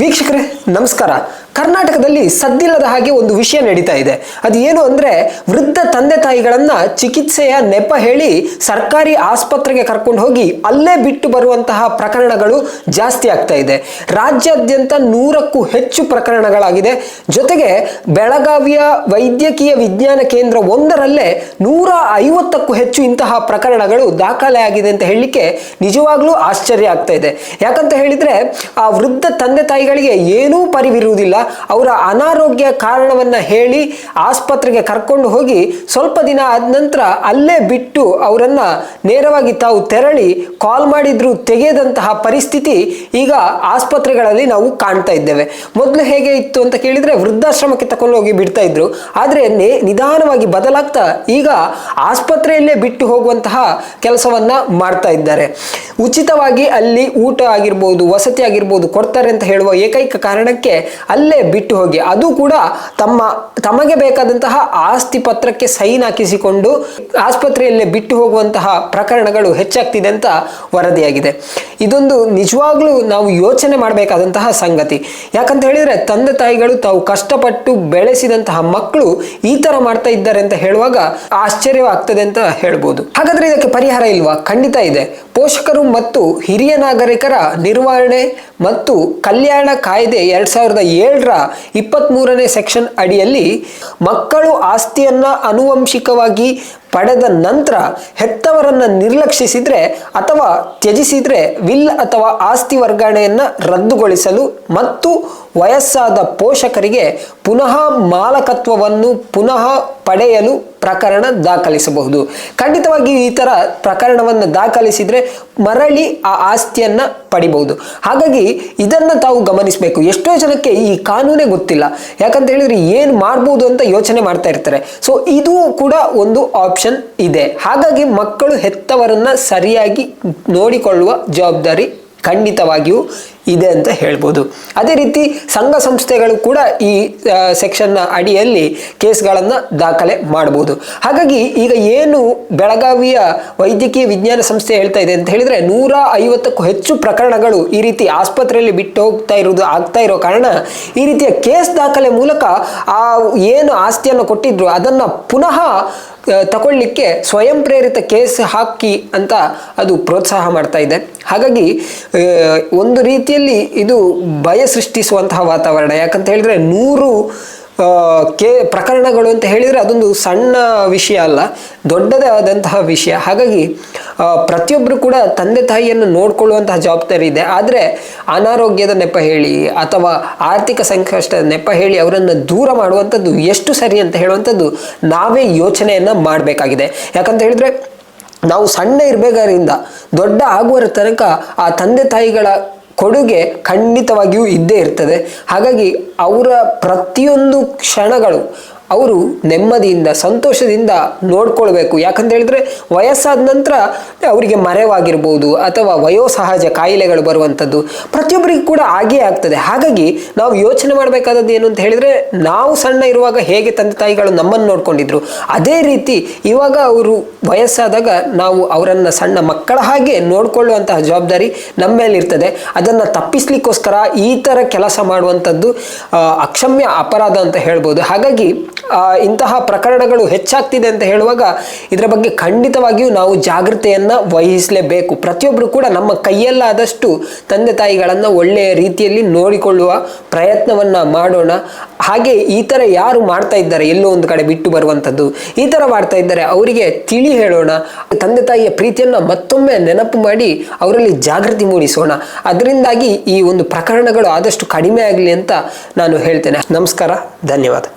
ವೀಕ್ಷಕರೇ, ನಮಸ್ಕಾರ. ಕರ್ನಾಟಕದಲ್ಲಿ ಸದ್ದಿಲ್ಲದ ಹಾಗೆ ಒಂದು ವಿಷಯ ನಡೀತಾ ಇದೆ. ಅದು ಏನು ಅಂದ್ರೆ ವೃದ್ಧ ತಂದೆ ತಾಯಿಗಳನ್ನ ಚಿಕಿತ್ಸೆಯ ನೆಪ ಹೇಳಿ ಸರ್ಕಾರಿ ಆಸ್ಪತ್ರೆಗೆ ಕರ್ಕೊಂಡು ಹೋಗಿ ಅಲ್ಲೇ ಬಿಟ್ಟು ಬರುವಂತಹ ಪ್ರಕರಣಗಳು ಜಾಸ್ತಿ ಆಗ್ತಾ ಇದೆ. ರಾಜ್ಯಾದ್ಯಂತ ನೂರಕ್ಕೂ ಹೆಚ್ಚು ಪ್ರಕರಣಗಳಾಗಿದೆ. ಜೊತೆಗೆ ಬೆಳಗಾವಿಯ ವೈದ್ಯಕೀಯ ವಿಜ್ಞಾನ ಕೇಂದ್ರ ಒಂದರಲ್ಲೇ ನೂರ ಐವತ್ತಕ್ಕೂ ಹೆಚ್ಚು ಇಂತಹ ಪ್ರಕರಣಗಳು ದಾಖಲೆ ಆಗಿದೆ ಅಂತ ಹೇಳಲಿಕ್ಕೆ ನಿಜವಾಗ್ಲೂ ಆಶ್ಚರ್ಯ ಆಗ್ತಾ ಇದೆ. ಯಾಕಂತ ಹೇಳಿದ್ರೆ, ಆ ವೃದ್ಧ ತಂದೆ ತಾಯಿಗಳಿಗೆ ಏನೂ ಪರಿವಿರುವುದಿಲ್ಲ. ಅವರ ಅನಾರೋಗ್ಯ ಕಾರಣವನ್ನ ಹೇಳಿ ಆಸ್ಪತ್ರೆಗೆ ಕರ್ಕೊಂಡು ಹೋಗಿ ಸ್ವಲ್ಪ ದಿನ ಆದ ನಂತರ ಅಲ್ಲೇ ಬಿಟ್ಟು ಅವರನ್ನು ನೇರವಾಗಿ ತಾವು ತೆರಳಿ ಕಾಲ್ ಮಾಡಿದ್ರು ತೆಗೆದಂತಹ ಪರಿಸ್ಥಿತಿ ಈಗ ಆಸ್ಪತ್ರೆಗಳಲ್ಲಿ ನಾವು ಕಾಣ್ತಾ ಇದ್ದೇವೆ. ಮೊದಲು ಹೇಗೆ ಇತ್ತು ಅಂತ ಕೇಳಿದರೆ ವೃದ್ಧಾಶ್ರಮಕ್ಕೆ ತಕೊಂಡು ಹೋಗಿ ಬಿಡ್ತಾ ಇದ್ರು. ಆದರೆ ನೇ- ನಿಧಾನವಾಗಿ ಬದಲಾಗ್ತಾ ಈಗ ಆಸ್ಪತ್ರೆಯಲ್ಲೇ ಬಿಟ್ಟು ಹೋಗುವಂತಹ ಕೆಲಸವನ್ನ ಮಾಡ್ತಾ ಇದ್ದಾರೆ. ಉಚಿತವಾಗಿ ಅಲ್ಲಿ ಊಟ ಆಗಿರ್ಬೋದು, ವಸತಿ ಆಗಿರ್ಬೋದು ಕೊಡ್ತಾರೆ ಅಂತ ಹೇಳುವ ಏಕೈಕ ಕಾರಣಕ್ಕೆ ಅಲ್ಲೇ ಬಿಟ್ಟು ಹೋಗಿ. ಅದು ಕೂಡ ತಮ್ಮ, ತಮಗೆ ಬೇಕಾದಂತಹ ಆಸ್ತಿ ಪತ್ರಕ್ಕೆ ಸೈನ್ ಹಾಕಿಸಿಕೊಂಡು ಆಸ್ಪತ್ರೆಯಲ್ಲೇ ಬಿಟ್ಟು ಹೋಗುವಂತಹ ಪ್ರಕರಣಗಳು ಹೆಚ್ಚಾಗ್ತಿದೆ ಅಂತ ವರದಿಯಾಗಿದೆ. ಇದೊಂದು ನಿಜವಾಗ್ಲೂ ನಾವು ಯೋಚನೆ ಮಾಡಬೇಕಾದಂತಹ ಸಂಗತಿ. ಯಾಕಂತ ಹೇಳಿದ್ರೆ ತಂದೆ ತಾಯಿಗಳು ತಾವು ಕಷ್ಟಪಟ್ಟು ಬೆಳೆಸಿದಂತಹ ಮಕ್ಕಳು ಈ ತರ ಮಾಡ್ತಾ ಇದ್ದಾರೆ ಅಂತ ಹೇಳುವಾಗ ಆಶ್ಚರ್ಯವಾಗ್ತದೆ ಅಂತ ಹೇಳ್ಬೋದು. ಹಾಗಾದ್ರೆ ಇದಕ್ಕೆ ಪರಿಹಾರ ಇಲ್ವಾ? ಖಂಡಿತ ಇದೆ. ಪೋಷಕರು ಮತ್ತು ಹಿರಿಯ ನಾಗರಿಕರ ನಿರ್ವಹಣೆ ಮತ್ತು ಕಲ್ಯಾಣ ಕಾಯ್ದೆ ಎರಡ್ ಸಾವಿರದ ಏಳರ ಇಪ್ಪತ್ತ್ ಮೂರನೇ ಸೆಕ್ಷನ್ ಅಡಿಯಲ್ಲಿ ಮಕ್ಕಳು ಆಸ್ತಿಯನ್ನ ಆನುವಂಶಿಕವಾಗಿ ಪಡೆದ ನಂತರ ಹೆತ್ತವರನ್ನ ನಿರ್ಲಕ್ಷಿಸಿದ್ರೆ ಅಥವಾ ತ್ಯಜಿಸಿದ್ರೆ ವಿಲ್ ಅಥವಾ ಆಸ್ತಿ ವರ್ಗಾವಣೆಯನ್ನ ರದ್ದುಗೊಳಿಸಲು ಮತ್ತು ವಯಸ್ಸಾದ ಪೋಷಕರಿಗೆ ಪುನಃ ಮಾಲಕತ್ವವನ್ನು ಪುನಃ ಪಡೆಯಲು ಪ್ರಕರಣ ದಾಖಲಿಸಬಹುದು. ಖಂಡಿತವಾಗಿ ಈ ತರ ಪ್ರಕರಣವನ್ನು ದಾಖಲಿಸಿದ್ರೆ ಮರಳಿ ಆ ಆಸ್ತಿಯನ್ನ ಪಡಿಬಹುದು. ಹಾಗಾಗಿ ಇದನ್ನ ತಾವು ಗಮನಿಸಬೇಕು. ಎಷ್ಟೋ ಜನಕ್ಕೆ ಈ ಕಾನೂನೇ ಗೊತ್ತಿಲ್ಲ. ಯಾಕಂತ ಹೇಳಿದ್ರೆ ಏನ್ ಮಾಡ್ಬೋದು ಅಂತ ಯೋಚನೆ ಮಾಡ್ತಾ ಇರ್ತಾರೆ. ಸೊ ಇದು ಕೂಡ ಒಂದು ಆಪ್ಷನ್ ಇದೆ. ಹಾಗಾಗಿ ಮಕ್ಕಳು ಹೆತ್ತವರನ್ನ ಸರಿಯಾಗಿ ನೋಡಿಕೊಳ್ಳುವ ಜವಾಬ್ದಾರಿ ಖಂಡಿತವಾಗಿಯೂ ಇದೆ ಅಂತ ಹೇಳ್ಬೋದು. ಅದೇ ರೀತಿ ಸಂಘ ಸಂಸ್ಥೆಗಳು ಕೂಡ ಈ ಸೆಕ್ಷನ್ನ ಅಡಿಯಲ್ಲಿ ಕೇಸ್ಗಳನ್ನು ದಾಖಲೆ ಮಾಡ್ಬೋದು. ಹಾಗಾಗಿ ಈಗ ಏನು ಬೆಳಗಾವಿಯ ವೈದ್ಯಕೀಯ ವಿಜ್ಞಾನ ಸಂಸ್ಥೆ ಹೇಳ್ತಾ ಇದೆ ಅಂತ ಹೇಳಿದ್ರೆ ನೂರ ಐವತ್ತಕ್ಕೂ ಹೆಚ್ಚು ಪ್ರಕರಣಗಳು ಈ ರೀತಿ ಆಸ್ಪತ್ರೆಯಲ್ಲಿ ಬಿಟ್ಟು ಹೋಗ್ತಾ ಇರೋದು ಆಗ್ತಾ ಇರೋ ಕಾರಣ ಈ ರೀತಿಯ ಕೇಸ್ ದಾಖಲೆ ಮೂಲಕ ಆ ಏನು ಆಸ್ತಿಯನ್ನು ಕೊಟ್ಟಿದ್ರು ಅದನ್ನು ಪುನಃ ತಗೊಳ್ಳಿಕ್ಕೆ ಸ್ವಯಂ ಪ್ರೇರಿತ ಕೇಸ್ ಹಾಕಿ ಅಂತ ಅದು ಪ್ರೋತ್ಸಾಹ ಮಾಡ್ತಾ ಇದೆ. ಹಾಗಾಗಿ ಒಂದು ರೀತಿಯಲ್ಲಿ ಇದು ಭಯ ಸೃಷ್ಟಿಸುವಂತಹ ವಾತಾವರಣ. ಯಾಕಂತ ಹೇಳಿದ್ರೆ ನೂರು ಕೇ, ಪ್ರಕರಣಗಳು ಅಂತ ಹೇಳಿದರೆ ಅದೊಂದು ಸಣ್ಣ ವಿಷಯ ಅಲ್ಲ, ದೊಡ್ಡದೇ ಆದಂತಹ ವಿಷಯ. ಹಾಗಾಗಿ ಪ್ರತಿಯೊಬ್ಬರು ಕೂಡ ತಂದೆ ತಾಯಿಯನ್ನು ನೋಡಿಕೊಳ್ಳುವಂತಹ ಜವಾಬ್ದಾರಿ ಇದೆ. ಆದರೆ, ಅನಾರೋಗ್ಯದ ನೆಪ ಹೇಳಿ, ಅಥವಾ ಆರ್ಥಿಕ ಸಂಕಷ್ಟದ ನೆಪ ಹೇಳಿ ಅವರನ್ನು ದೂರ ಮಾಡುವಂಥದ್ದು ಎಷ್ಟು ಸರಿ ಅಂತ ಹೇಳುವಂಥದ್ದು ನಾವೇ ಯೋಚನೆಯನ್ನು ಮಾಡಬೇಕಾಗಿದೆ. ಯಾಕಂತ ಹೇಳಿದ್ರೆ, ನಾವು ಸಣ್ಣ ಇರಬೇಕಾದ್ರಿಂದ, ದೊಡ್ಡ ಆಗುವರ ತನಕ ಆ ತಂದೆ ತಾಯಿಗಳ ಕೊಡುಗೆ ಖಂಡಿತವಾಗಿಯೂ ಇದ್ದೇ ಇರ್ತದೆ. ಹಾಗಾಗಿ ಅವರ ಪ್ರತಿಯೊಂದು ಕ್ಷಣಗಳು ಅವರು ನೆಮ್ಮದಿಯಿಂದ, ಸಂತೋಷದಿಂದ ನೋಡ್ಕೊಳ್ಬೇಕು. ಯಾಕಂತ ಹೇಳಿದ್ರೆ ವಯಸ್ಸಾದ ನಂತರ ಅವರಿಗೆ ಮರೆವಾಗಿರ್ಬೋದು ಅಥವಾ ವಯೋಸಹಜ ಕಾಯಿಲೆಗಳು ಬರುವಂಥದ್ದು ಪ್ರತಿಯೊಬ್ಬರಿಗೂ ಕೂಡ ಹಾಗೇ ಆಗ್ತದೆ. ಹಾಗಾಗಿ ನಾವು ಯೋಚನೆ ಮಾಡಬೇಕಾದದ್ದು ಏನು ಅಂತ ಹೇಳಿದ್ರೆ ನಾವು ಸಣ್ಣ ಇರುವಾಗ ಹೇಗೆ ತಂದೆ ತಾಯಿಗಳು ನಮ್ಮನ್ನು ನೋಡ್ಕೊಂಡಿದ್ರು, ಅದೇ ರೀತಿ ಇವಾಗ ಅವರು ವಯಸ್ಸಾದಾಗ ನಾವು ಅವರನ್ನು ಸಣ್ಣ ಮಕ್ಕಳ ಹಾಗೆ ನೋಡ್ಕೊಳ್ಳುವಂತಹ ಜವಾಬ್ದಾರಿ ನಮ್ಮ ಮೇಲಿರ್ತದೆ. ಅದನ್ನು ತಪ್ಪಿಸ್ಲಿಕ್ಕೋಸ್ಕರ ಈ ಥರ ಕೆಲಸ ಮಾಡುವಂಥದ್ದು ಅಕ್ಷಮ್ಯ ಅಪರಾಧ ಅಂತ ಹೇಳ್ಬೋದು. ಹಾಗಾಗಿ ಇಂತಹ ಪ್ರಕರಣಗಳು ಹೆಚ್ಚಾಗ್ತಿದೆ ಅಂತ ಹೇಳುವಾಗ ಇದರ ಬಗ್ಗೆ ಖಂಡಿತವಾಗಿಯೂ ನಾವು ಜಾಗೃತೆಯನ್ನು ವಹಿಸಲೇಬೇಕು. ಪ್ರತಿಯೊಬ್ಬರು ಕೂಡ ನಮ್ಮ ಕೈಯಲ್ಲಾದಷ್ಟು ತಂದೆ ತಾಯಿಗಳನ್ನು ಒಳ್ಳೆಯ ರೀತಿಯಲ್ಲಿ ನೋಡಿಕೊಳ್ಳುವ ಪ್ರಯತ್ನವನ್ನು ಮಾಡೋಣ. ಹಾಗೆ ಈ ಥರ ಯಾರು ಮಾಡ್ತಾ ಇದ್ದಾರೆ, ಎಲ್ಲೋ ಒಂದು ಕಡೆ ಬಿಟ್ಟು ಬರುವಂಥದ್ದು ಈ ಥರ ಮಾಡ್ತಾ ಇದ್ದಾರೆ, ಅವರಿಗೆ ತಿಳಿ ಹೇಳೋಣ. ತಂದೆ ತಾಯಿಯ ಪ್ರೀತಿಯನ್ನು ಮತ್ತೊಮ್ಮೆ ನೆನಪು ಮಾಡಿ ಅವರಲ್ಲಿ ಜಾಗೃತಿ ಮೂಡಿಸೋಣ. ಅದರಿಂದಾಗಿ ಈ ಒಂದು ಪ್ರಕರಣಗಳು ಆದಷ್ಟು ಕಡಿಮೆ ಆಗಲಿ ಅಂತ ನಾನು ಹೇಳ್ತೇನೆ. ನಮಸ್ಕಾರ, ಧನ್ಯವಾದ.